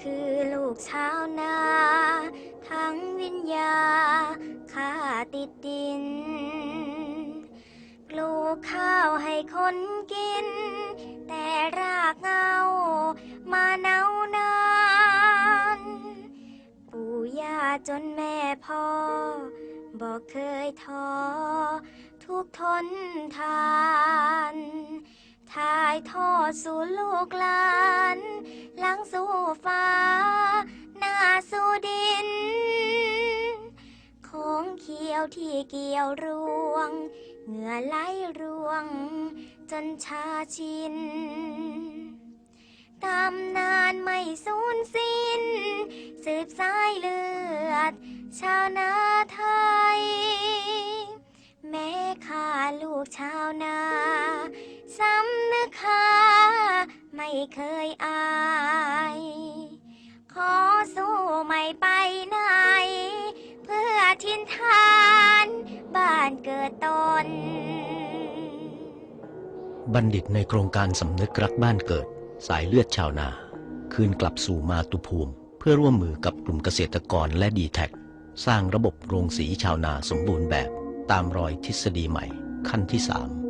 คือลูกชาวนา ทั้งวิญญาข้าติดดิน ปลูกข้าวให้คนกิน แต่รากเหงามาเนาวนานปู่ย่าจนแม่พ่อบอกเคยท้อทุกทนทานถ่ายทอดสู่ลูกหลาน สู่ฟ้า หน้าสู่ดิน ของเขียวที่เกี่ยวรวง เหงื่อไหลร่วง จนชาชินตำนานไม่สูญสิ้น สืบสายเลือด ชาวนาไทย แม้ข้าลูกชาวนาสำนึกค่าไม่เคยอา เกิดตน บัณฑิตในโครงการสำนึกรักบ้านเกิด สายเลือดชาวนา คืนกลับสู่มาตุภูมิ เพื่อร่วมมือกับกลุ่มเกษตรกรและดีแท็สร้างระบบโรงสีชาวนาสมบูรณ์แบบ ตามรอยทฤษฎีใหม่ขั้นที่3